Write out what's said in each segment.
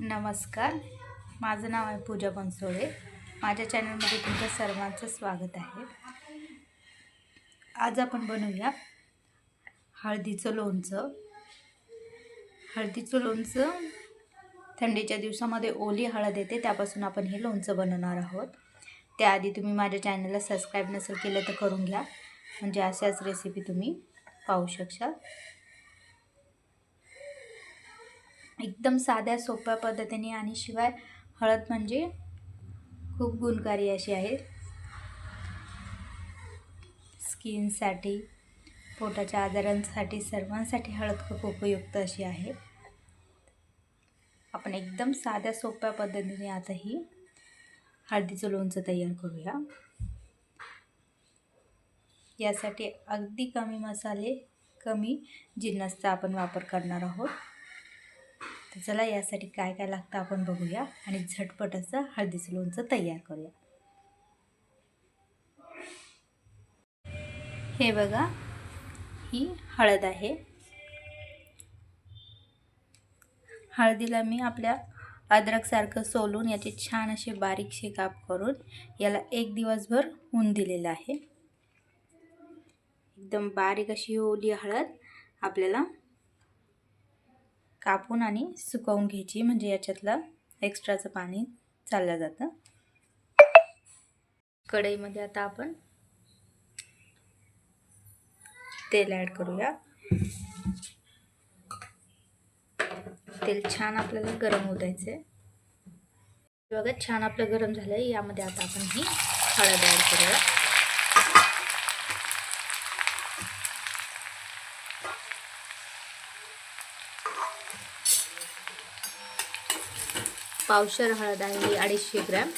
नमस्कार. माझं नाव आहे पूजा बनसोळे माझ्या चॅनलमध्ये तुमचं सर्वांचं स्वागत आहे. आज आपण बनवूया हळदीचं लोणचं. हळदीचं लोणचं थंडीच्या दिवसामध्ये ओली हळद येते त्यापासून आपण हे लोणचं बनवणार आहोत. त्याआधी तुम्ही माझ्या चॅनलला सबस्क्राईब नसेल केलं तर करून घ्या. म्हणजे अशाच रेसिपी तुम्ही पाहू शकशाल. एकदम साध्या सोप्या पद्धतीने आणि शिवाय हळद म्हणजे खूप गुणकारी अशी आहे. स्किनसाठी पोटाच्या आजारांसाठी सर्वांसाठी हळद खूप उपयुक्त अशी आहे. आपण एकदम साध्या सोप्या पद्धतीने आता ही हळदीचं लोणचं तयार करूया. यासाठी अगदी कमी मसाले कमी जिन्नसचा आपण वापर करणार आहोत. तर चला यासाठी काय काय लागतं आपण बघूया आणि झटपट असं हळदीचं लोणचं तयार करूया. हे बघा ही हळद आहे. हळदीला मी आपल्या अद्रकसारखं सोलून याचे छान असे बारीकसे काप करून याला एक दिवसभर ऊन दिलेलं आहे. एकदम बारीक अशी ओली हळद आपल्याला कापून आणि सुकवून घ्यायची म्हणजे याच्यातलं एक्स्ट्राचं पाणी चाललं जातं. कढईमध्ये आता आपण तेल ॲड करूया. तेल छान आपल्याला गरम होऊ द्यायचं आहे बघा छान आपलं गरम झालं आहे यामध्ये आता आपण ही हळद ॲड करूया. पावशर हळद आहे ही अडीचशे ग्रॅम.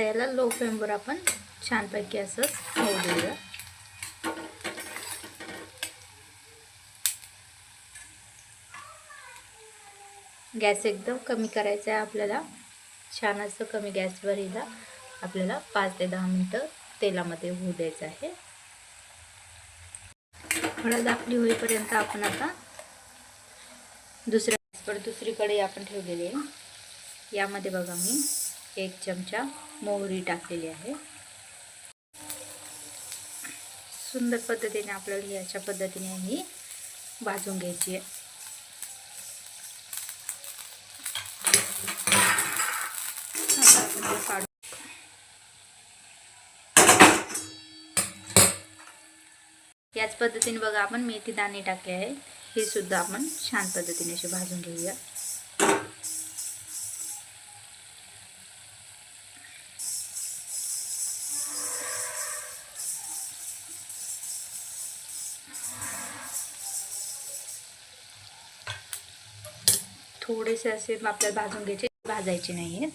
आता याला लो फ्लेमवर आपण छानपैकी असंच होऊ देऊया. गॅस एकदम कमी करायचा आहे आपल्याला. छान असं कमी गॅसवर हिला आपल्याला पाच ते दहा मिनटं तेलामध्ये होऊ द्यायचं आहे. हळद आपली होईपर्यंत आपण आता दुसऱ्या गॅसवर दुसरीकडे आपण ठेवलेली आहे. यामध्ये बघा मी. एक चमचा मोहरी टाकलेली आहे. सुंदर पद्धतीने आपल्याला अशा पद्धतीने ही भाजून घ्यायची आहे. याच पद्धतीने बघा आपण मेथी दाणे टाकले आहे हे सुद्धा आपण छान पद्धतीने असे भाजून घेऊया. थोडेसे असे आपल्याला भाजून घ्यायचे. भाजायचे नाही आहेत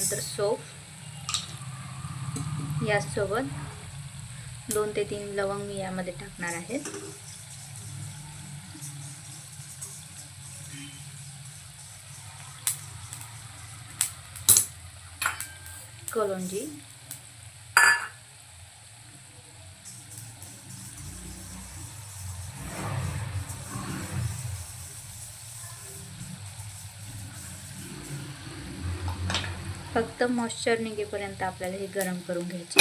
नंतर सोफ. यासोबत दोन ते तीन लवंग मी यामध्ये टाकणार आहेत कलोंजी. फक्त मॉइश्चर निघेपर्यंत आपल्याला हे गरम करून घ्यायचे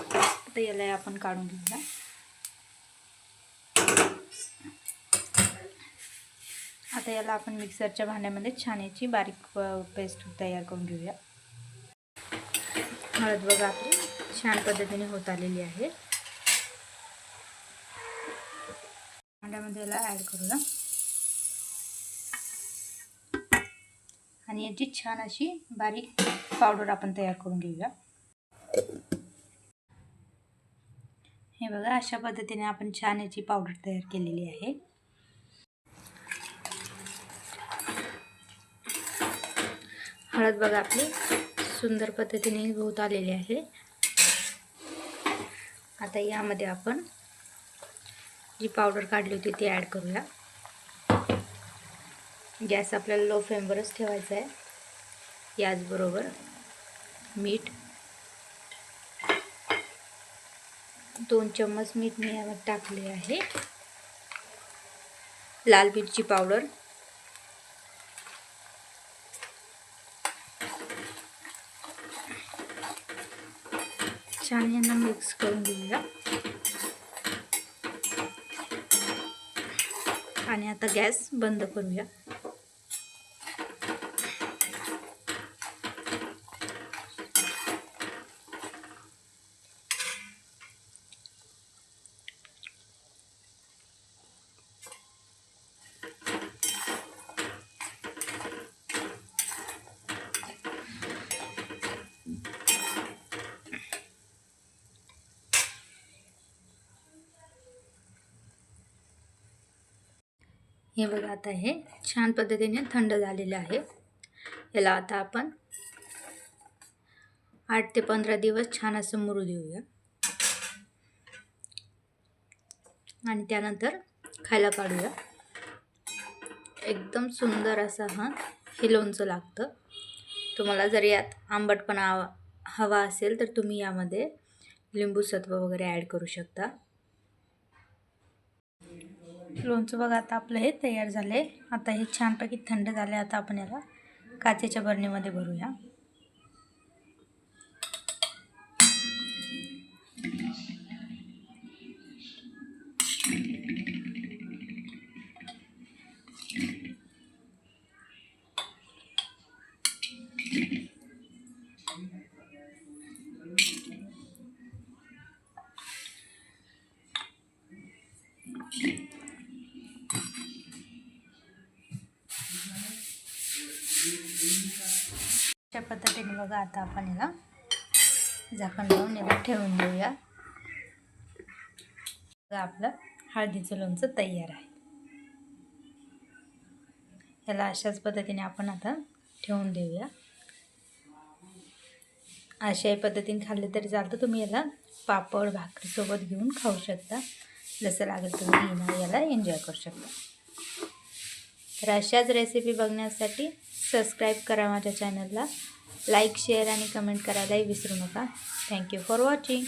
आता याला आपण काढून घेऊया. आता याला आपण मिक्सरच्या भांड्यामध्ये छान याची बारीक पेस्ट तयार करून घेऊया. हळद बघा आपली छान पद्धतीने होत आलेली आहे. भांड्यामध्ये याला ॲड करूया. आणि याची छान अशी बारीक पावडर आपण तयार करून घेऊया. हे बघा अशा पद्धतीने आपण छान याची पावडर तयार केलेली आहे. हळद बघा आपली सुंदर पद्धतीने गवत आलेली आहे. आता यामध्ये आपण जी पावडर काढली होती ती ॲड करूया. गॅस आपल्याला लो फ्लेमवरच ठेवायचा आहे. याचबरोबर मीठ. दोन चम्मच मीठ मी यावर टाकले आहे. लाल मिरची पावडर. छान यांना मिक्स करून घेऊया. आणि आता गॅस बंद करूया. हे बघा आता हे छान पद्धतीने थंड झालेलं आहे. याला आता आपण आठ ते पंधरा दिवस छान असं मुरू देऊया. आणि त्यानंतर खायला काढूया एकदम सुंदर असा हा हे लोणचं लागतं. तुम्हाला जर यात आंबटपणा हवा- हवा असेल तर तुम्ही यामध्ये लिंबू सत्व वगैरे ॲड करू शकता. लोणचं बघा आता आपलं हे तयार झालं आहे आता हे छानपैकी थंड झाले आता आपण याला काचेच्या बरणीमध्ये भरूया. अशा पद्धतीने बघा आता आपण याला झाकण लावून याला ठेवून देऊया. बघा आपलं हळदीचं लोणचं तयार आहे. याला अशाच पद्धतीने आपण आता ठेवून देऊया. अशाही पद्धतीने खाल्ले तरी चालतं. तुम्ही याला पापड भाकरीसोबत घेऊन खाऊ शकता. जसं लागेल तुम्ही येणार याला एन्जॉय करू शकता. तर अशाच रेसिपी बघण्यासाठी सबस्क्राईब करा माझ्या चॅनलला लाईक शेअर आणि कमेंट करायलाही विसरू नका. Thank you for watching